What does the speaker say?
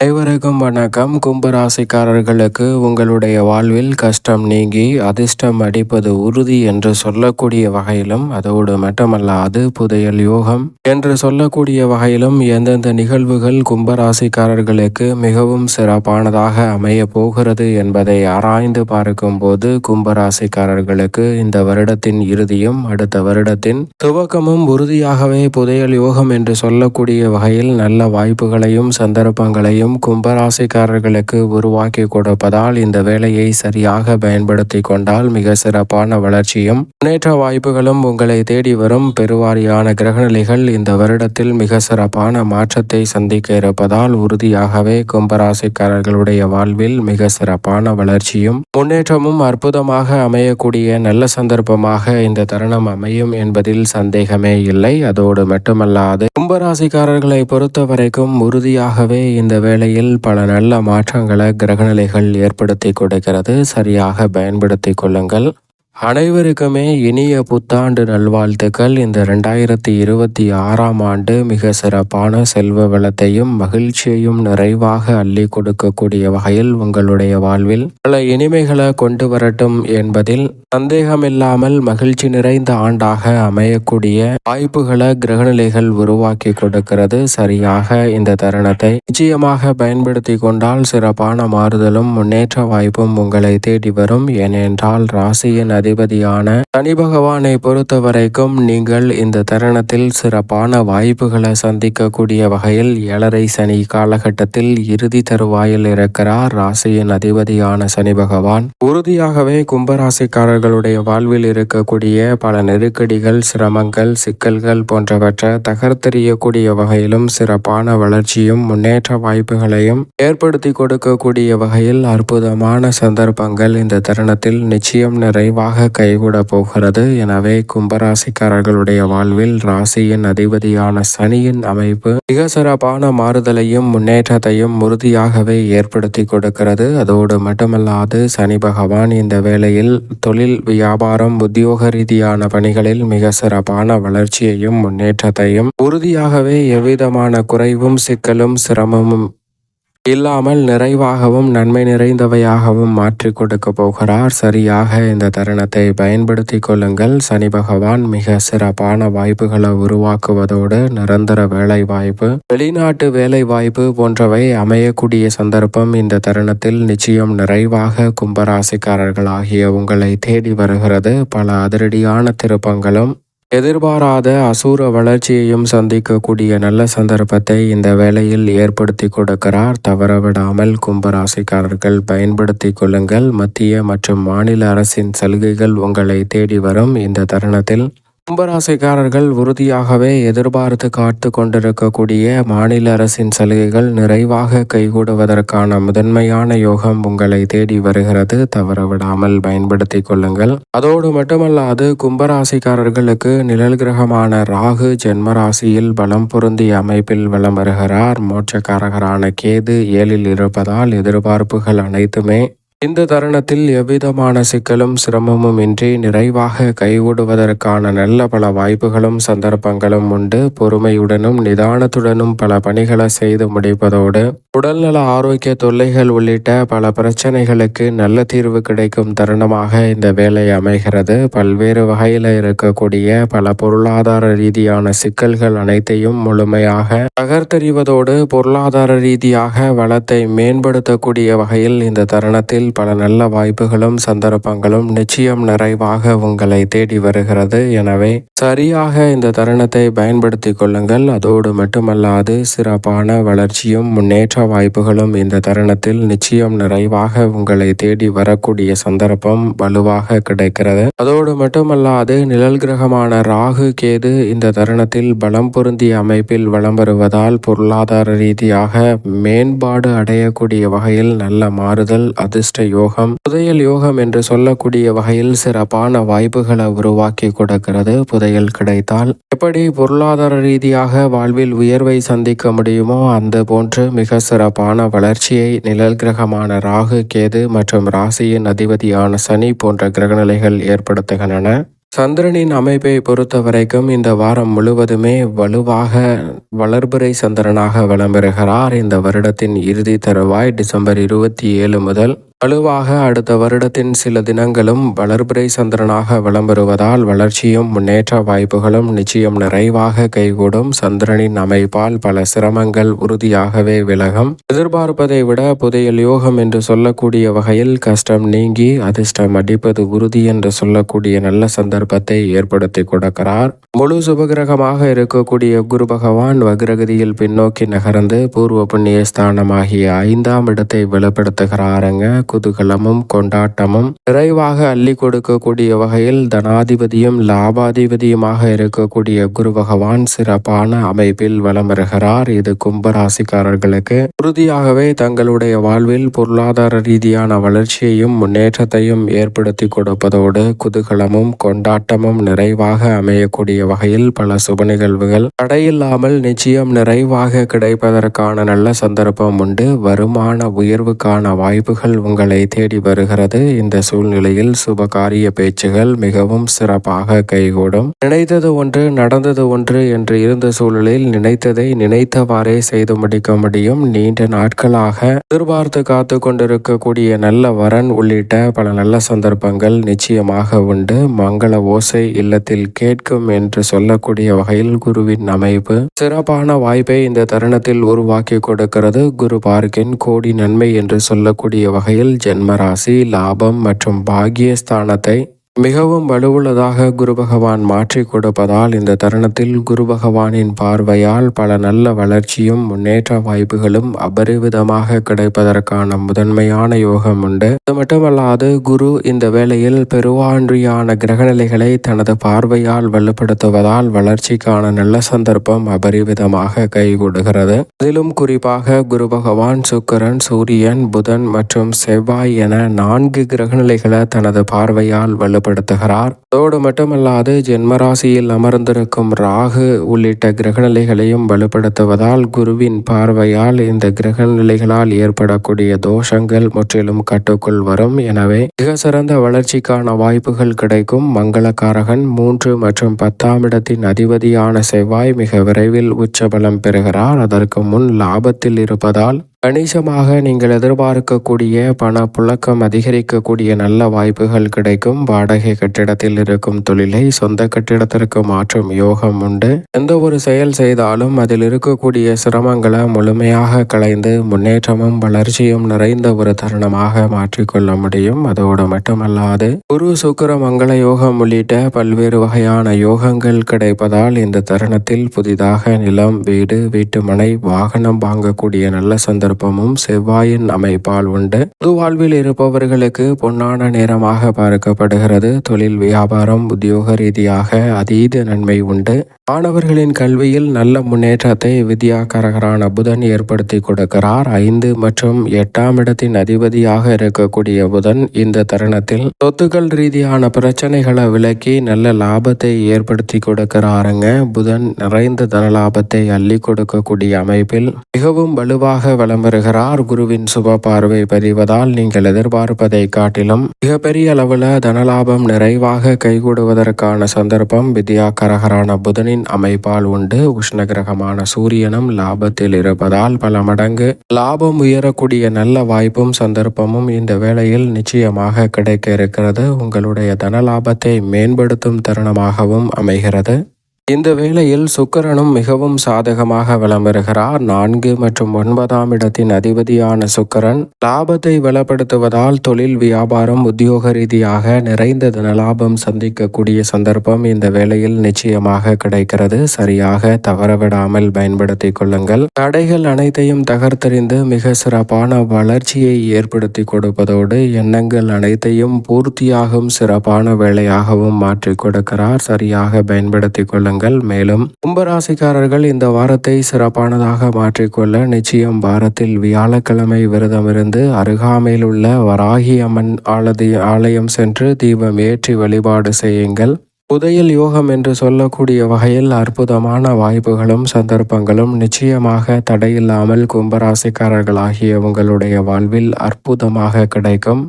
அனைவருக்கும் வணக்கம். கும்பராசிக்காரர்களுக்கு உங்களுடைய வாழ்வில் கஷ்டம் நீங்கி அதிர்ஷ்டம் அடிப்பது உறுதி என்று சொல்லக்கூடிய வகையிலும் அதோடு மட்டுமல்லாது புதையல் யோகம் என்று சொல்லக்கூடிய வகையிலும் எந்தெந்த நிகழ்வுகள் கும்பராசிக்காரர்களுக்கு மிகவும் சிறப்பானதாக அமைய போகிறது என்பதை ஆராய்ந்து பார்க்கும்போது கும்பராசிக்காரர்களுக்கு இந்த வருடத்தின் இறுதியும் அடுத்த வருடத்தின் துவக்கமும் உறுதியாகவே புதையல் யோகம் என்று சொல்லக்கூடிய வகையில் நல்ல வாய்ப்புகளையும் சந்தர்ப்பங்களையும் மேலும் கும்பராசிக்காரர்களுக்கு உருவாக்கி கொடுப்பதால் இந்த வேலையை சரியாக பயன்படுத்தி கொண்டால் மிக சிறப்பான வளர்ச்சியும் முன்னேற்ற வாய்ப்புகளும் உங்களை தேடி வரும் பெருவாரியான கிரகநிலைகள் இந்த வருடத்தில் மிக சிறப்பான மாற்றத்தை சந்திக்க இருப்பதால் உறுதியாகவே கும்பராசிக்காரர்களுடைய வாழ்வில் மிக சிறப்பான வளர்ச்சியும் முன்னேற்றமும் அற்புதமாக அமையக்கூடிய நல்ல சந்தர்ப்பமாக இந்த தருணம் அமையும் என்பதில் சந்தேகமே இல்லை. அதோடு மட்டுமல்லாது கும்பராசிக்காரர்களை பொறுத்த வரைக்கும் உறுதியாகவே இந்த வேளையில் பல நல்ல மாற்றங்களை கிரகநிலைகள் ஏற்படுத்தி கொடுக்கிறது. சரியாக பயன்படுத்தி கொள்ளுங்கள். அனைவருக்குமே இனிய புத்தாண்டு நல்வாழ்த்துக்கள். இந்த ரெண்டாயிரத்தி இருபத்தி ஆறாம் ஆண்டு மிக சிறப்பான செல்வ வளத்தையும் மகிழ்ச்சியையும் நிறைவாக அள்ளி கொடுக்கக்கூடிய வகையில் உங்களுடைய வாழ்வில் பல இனிமைகளை கொண்டு வரட்டும் என்பதில் சந்தேகமில்லாமல் மகிழ்ச்சி நிறைந்த ஆண்டாக அமையக்கூடிய வாய்ப்புகளை கிரகநிலைகள் உருவாக்கி கொடுக்கிறது சரியாக இந்த தருணத்தை. நிச்சயமாக பயன்படுத்தி கொண்டால் சிறப்பான மாறுதலும் முன்னேற்ற வாய்ப்பும் உங்களை தேடி வரும். ஏனென்றால் ராசியின் அதிபதியான சனி பகவானை பொறுத்த வரைக்கும் நீங்கள் இந்த தருணத்தில் சிறப்பான வாய்ப்புகளை சந்திக்கக்கூடிய வகையில் ஏழரை சனி காலகட்டத்தில் இறுதி தருவாயில் இருக்கிறார். ராசியின் அதிபதியான சனி பகவான் உறுதியாகவே அவர்களுடைய வாழ்வில் இருக்கக்கூடிய பல நெருக்கடிகள் சிரமங்கள் சிக்கல்கள் போன்றவற்றை தகர்த்தெறியக்கூடிய வகையிலும் சிறப்பான வளர்ச்சியும் முன்னேற்ற வாய்ப்புகளையும் ஏற்படுத்தி கொடுக்கக்கூடிய வகையில் அற்புதமான சந்தர்ப்பங்கள் இந்த தருணத்தில் நிச்சயம் நிறைவாக கைகூட போகிறது. எனவே கும்பராசிக்காரர்களுடைய வாழ்வில் ராசியின் அதிபதியான சனியின் அமைப்பு மிக சிறப்பான மாறுதலையும் முன்னேற்றத்தையும் உறுதியாகவே ஏற்படுத்தி கொடுக்கிறது. அதோடு மட்டுமல்லாது சனி பகவான் இந்த வேளையில் தொழில் வியாபாரம் உத்தியோக ரீதியான பணிகளில் மிக சிறப்பான வளர்ச்சியையும் முன்னேற்றத்தையும் உறுதியாகவே எவ்விதமான குறைவும் சிக்கலும் சிரமமும் இல்லாமல் நிறைவாகவும் நன்மை நிறைந்தவையாகவும் மாற்றி கொடுக்க போகிறார். சரியாக இந்த தருணத்தை பயன்படுத்தி கொள்ளுங்கள். சனி பகவான் மிக சிறப்பான வாய்ப்புகளை உருவாக்குவதோடு நிரந்தர வேலை வாய்ப்பு வெளிநாட்டு வேலை வாய்ப்பு போன்றவை அமையக்கூடிய சந்தர்ப்பம் இந்த தருணத்தில் நிச்சயம் நிறைவாக கும்பராசிக்காரர்கள் ஆகிய உங்களை தேடி வருகிறது. பல அதிரடியான திருப்பங்களும் எதிர்பாராத அசூர வளர்ச்சியையும் சந்திக்கக்கூடிய நல்ல சந்தர்ப்பத்தை இந்த வேளையில் ஏற்படுத்தி கொடுக்கிறார். தவறவிடாமல் கும்பராசிக்காரர்கள் பயன்படுத்தி கொள்ளுங்கள். மத்திய மற்றும் மாநில அரசின் சலுகைகள் உங்களை தேடி வரும். இந்த தருணத்தில் கும்பராசிக்காரர்கள் உறுதியாகவே எதிர்பார்த்து காத்து கொண்டிருக்கக்கூடிய மாநில அரசின் சலுகைகள் நிறைவாக கைகூடுவதற்கான முதன்மையான யோகம் உங்களை தேடி வருகிறது. தவறவிடாமல் பயன்படுத்திக் கொள்ளுங்கள். அதோடு மட்டுமல்லாது கும்பராசிக்காரர்களுக்கு நிழல் கிரகமான ராகு ஜென்மராசியில் பலம் பொருந்திய அமைப்பில் வலம் வருகிறார். மோட்சக்காரகரான கேது ஏழில் இருப்பதால் எதிர்பார்ப்புகள் அனைத்துமே இந்த தருணத்தில் எவ்விதமான சிக்கலும் சிரமமும் இன்றி நிறைவாக கைவிடுவதற்கான நல்ல பல வாய்ப்புகளும் சந்தர்ப்பங்களும் உண்டு. பொறுமையுடனும் நிதானத்துடனும் பல பணிகளை செய்து முடிப்பதோடு உடல்நல ஆரோக்கிய தொல்லைகள் உள்ளிட்ட பல பிரச்சனைகளுக்கு நல்ல தீர்வு கிடைக்கும் தருணமாக இந்த வேலை அமைகிறது. பல்வேறு வகையில் இருக்கக்கூடிய பல பொருளாதார ரீதியான சிக்கல்கள் அனைத்தையும் முழுமையாக தகர்த்தெறிவதோடு பொருளாதார ரீதியாக வளத்தை மேம்படுத்தக்கூடிய வகையில் இந்த தருணத்தில் பல நல்ல வாய்ப்புகளும் சந்தர்ப்பங்களும் நிச்சயம் நிறைவாக உங்களை தேடி வருகிறது. எனவே சரியாக இந்த தருணத்தை பயன்படுத்தி கொள்ளுங்கள். அதோடு மட்டுமல்லாது சிறப்பான வளர்ச்சியும் முன்னேற்ற வாய்ப்புகளும் இந்த தருணத்தில் நிச்சயம் நிறைவாக உங்களை தேடி வரக்கூடிய சந்தர்ப்பம் வலுவாக கிடைக்கிறது. அதோடு மட்டுமல்லாது நிழல் கிரகமான ராகு கேது இந்த தருணத்தில் பலம் பொருந்திய அமைப்பில் வளம் வருவதால் பொருளாதார ரீதியாக மேம்பாடு அடையக்கூடிய வகையில் நல்ல மாறுதல் அதிர்ஷ்ட அதிர்ஷ்ட யோகம் புதையல் யோகம் என்று சொல்லக்கூடிய வகையில் சிறப்பான வாய்ப்புகளை உருவாக்கி கொடுக்கிறது. புதையல் கிடைத்தால் எப்படி பொருளாதார ரீதியாக வாழ்வில் உயர்வை சந்திக்க முடியுமோ அந்த போன்று மிக சிறப்பான வளர்ச்சியை நிழல் கிரகமான ராகு கேது மற்றும் ராசியின் அதிபதியான சனி போன்ற கிரகநிலைகள் ஏற்படுத்துகின்றன. சந்திரனின் அமைப்பை பொறுத்த வரைக்கும் இந்த வாரம் முழுவதுமே வலுவாக வளர்புரை சந்திரனாக வலம் பெறுகிறார் இந்த வருடத்தின் இறுதி தருவாய் டிசம்பர் இருபத்தி ஏழு முதல் வலுவாக அடுத்த வருடத்தின் சில தினங்களும் வளர்பிறை சந்திரனாக விளம்பெறுவதால் வளர்ச்சியும் முன்னேற்ற வாய்ப்புகளும் நிச்சயம் நிறைவாக கைகூடும். சந்திரனின் அமைப்பால் பல சிரமங்கள் உறுதியாகவே விலகும். எதிர்பார்ப்பதை விட புதையல் யோகம் என்று சொல்லக்கூடிய வகையில் கஷ்டம் நீங்கி அதிர்ஷ்டம் அடிப்பது உறுதி என்று சொல்லக்கூடிய நல்ல சந்தர்ப்பத்தை ஏற்படுத்தி கொடுக்கிறார். முழு சுபகிரகமாக இருக்கக்கூடிய குரு பகவான் வக்ரகதியில் பின்னோக்கி நகர்ந்து பூர்வ புண்ணிய ஸ்தானமாகிய ஐந்தாம் இடத்தை வெளிப்படுத்துகிறாருங்க. குதூகலமும் கொண்டாட்டமும் நிறைவாக அள்ளி கொடுக்கக்கூடிய வகையில் தனாதிபதியும் லாபாதிபதியுமாக இருக்கக்கூடிய குரு பகவான் சிறப்பான அமைப்பில் வலம் வருகிறார். இது கும்பராசிக்காரர்களுக்கு உறுதியாகவே தங்களுடைய வாழ்வில் பொருளாதார ரீதியான வளர்ச்சியையும் முன்னேற்றத்தையும் ஏற்படுத்தி கொடுப்பதோடு குதூகலமும் கொண்டாட்டமும் நிறைவாக அமையக்கூடிய வகையில் பல சுப நிகழ்வுகள் தடையில்லாமல் நிச்சயம் நிறைவாக கிடைப்பதற்கான நல்ல சந்தர்ப்பம் உண்டு. வருமான உயர்வுக்கான வாய்ப்புகள் உங்கள் தேடி வருகிறது. இந்த சூழ்நிலையில் சுபகாரிய பேச்சுகள் மிகவும் சிறப்பாக கைகூடும். நினைத்தது ஒன்று நடந்தது ஒன்று என்று இருந்த சூழலில் நினைத்ததை நினைத்தவாறே செய்து முடிக்க முடியும். நீண்ட நாட்களாக எதிர்பார்த்து காத்து கொண்டிருக்கக்கூடிய நல்ல வரன் உள்ளிட்ட பல நல்ல சந்தர்ப்பங்கள் நிச்சயமாக உண்டு. மங்கள ஓசை இல்லத்தில் கேட்கும் என்று சொல்லக்கூடிய வகையில் குருவின் அமைப்பு சிறப்பான வாய்ப்பை இந்த தருணத்தில் உருவாக்கி கொடுக்கிறது. குரு பார்க்கின் கோடி நன்மை என்று சொல்லக்கூடிய வகையில் ஜென்மராசி லாபம் மற்றும் பாகியஸ்தானத்தை மிகவும் வலுவுள்ளதாக குரு பகவான் மாற்றி கொடுப்பதால் இந்த தருணத்தில் குரு பகவானின் பார்வையால் பல நல்ல வளர்ச்சியும் முன்னேற்ற வாய்ப்புகளும் அபரிவிதமாக கிடைப்பதற்கான முதன்மையான யோகம் உண்டு. அது மட்டுமல்லாது குரு இந்த வேளையில் பெருவான்றியான கிரகநிலைகளை தனது பார்வையால் வலுப்படுத்துவதால் வளர்ச்சிக்கான நல்ல சந்தர்ப்பம் அபரிவிதமாக கைகூடுகிறது. அதிலும் குறிப்பாக குரு பகவான் சுக்கரன் சூரியன் புதன் மற்றும் செவ்வாய் என நான்கு கிரகநிலைகளை தனது பார்வையால் வலுப்படுத்த ஏற்படுத்துகிறார் அதோடு மட்டுமல்லாது ஜென்மராசியில் அமர்ந்திருக்கும் ராகு உள்ளிட்ட கிரகநிலைகளையும் வலுப்படுத்துவதால் குருவின் பார்வையால் இந்த கிரகநிலைகளால் ஏற்படக்கூடிய தோஷங்கள் முற்றிலும் கட்டுக்குள் வரும். எனவே மிக சிறந்த வளர்ச்சிக்கான வாய்ப்புகள் கிடைக்கும். மங்களக்காரகன் மூன்று மற்றும் பத்தாம் இடத்தின் அதிபதியான செவ்வாய் மிக விரைவில் உச்சபலம் பெறுகிறார். அதற்கு முன் லாபத்தில் இருப்பதால் கணிசமாக நீங்கள் எதிர்பார்க்கக்கூடிய பண புழக்கம் அதிகரிக்கக்கூடிய நல்ல வாய்ப்புகள் கிடைக்கும். வாடகை கட்டிடத்தில் இருக்கும் தொழிலை சொந்த கட்டிடத்திற்கு மாற்றும் யோகம் உண்டு. எந்த ஒரு செயல் செய்தாலும் அதில் இருக்கக்கூடிய சிரமங்களை முழுமையாக களைந்து முன்னேற்றமும் வளர்ச்சியும் நிறைந்த ஒரு தருணமாக மாற்றிக்கொள்ள முடியும். அதோடு மட்டுமல்லாது குரு சுக்கர மங்கள யோகம் உள்ளிட்ட பல்வேறு வகையான யோகங்கள் கிடைப்பதால் இந்த தருணத்தில் புதிதாக நிலம் வீடு வீட்டுமனை வாகனம் வாங்கக்கூடிய நல்ல சந்த சந்தர்ப்பமும் செவ்வாயின் அமைப்பால் உண்டு. பொது வாழ்வில் இருப்பவர்களுக்கு பொன்னான நேரமாக பார்க்கப்படுகிறது. தொழில் வியாபாரம் உத்தியோக ரீதியாக அதீத நன்மை உண்டு. மாணவர்களின் கல்வியில் நல்ல முன்னேற்றத்தை வித்யாகரகரான புதன் ஏற்படுத்தி கொடுக்கிறார். ஐந்து மற்றும் எட்டாம் இடத்தின் அதிபதியாக இருக்கக்கூடிய புதன் இந்த தருணத்தில் சொத்துக்கள் ரீதியான பிரச்சனைகளை விலக்கி நல்ல லாபத்தை ஏற்படுத்தி கொடுக்கிறாருங்க. புதன் நிறைந்த தன லாபத்தை அள்ளி கொடுக்கக்கூடிய அமைப்பில் மிகவும் வலுவாக வளம் வலம் குருவின் சுப பார்வை பதிவதால் நீங்கள் எதிர்பார்ப்பதை காட்டிலும் மிகப்பெரிய அளவில் தனலாபம் நிறைவாக கைகூடுவதற்கான சந்தர்ப்பம் வித்யா கரகரான புதனின் அமைப்பால் உண்டு. உஷ்ண கிரகமான சூரியனும் லாபத்தில் இருப்பதால் பல மடங்கு லாபம் உயரக்கூடிய நல்ல வாய்ப்பும் சந்தர்ப்பமும் இந்த வேளையில் நிச்சயமாக கிடைக்க இருக்கிறது. உங்களுடைய தனலாபத்தை மேம்படுத்தும் தருணமாகவும் அமைகிறது. இந்த வேளையில் சுக்கரனும் மிகவும் சாதகமாக விளம்பருகிறார் நான்கு மற்றும் ஒன்பதாம் இடத்தின் அதிபதியான சுக்கரன் லாபத்தை வளப்படுத்துவதால் தொழில் வியாபாரம் உத்தியோக ரீதியாக நிறைந்த தனலாபம் சந்திக்கக்கூடிய சந்தர்ப்பம் இந்த வேளையில் நிச்சயமாக கிடைக்கிறது. சரியாக தவறவிடாமல் பயன்படுத்திக் கொள்ளுங்கள். தடைகள் அனைத்தையும் தகர்த்தறிந்து மிக சிறப்பான வளர்ச்சியை ஏற்படுத்தி கொடுப்பதோடு எண்ணங்கள் அனைத்தையும் பூர்த்தியாகும் சிறப்பான வேலையாகவும் மாற்றிக் கொடுக்கிறார். சரியாக பயன்படுத்திக் கொள்ளுங்கள். கொள்ளுங்கள் மேலும் கும்பராசிக்காரர்கள் இந்த வாரத்தை சிறப்பானதாக மாற்றிக்கொள்ள நிச்சயம் வாரத்தில் வியாழக்கிழமை விரதமிருந்து அருகாமையில் உள்ள வராகி அம்மன் ஆலதி ஆலயம் சென்று தீபம் ஏற்றி வழிபாடு செய்யுங்கள். புதையல் யோகம் என்று சொல்லக்கூடிய வகையில் அற்புதமான வாய்ப்புகளும் சந்தர்ப்பங்களும் நிச்சயமாக தடையில்லாமல் கும்பராசிக்காரர்களாகிய உங்களுடைய வாழ்வில் அற்புதமாக கிடைக்கும்.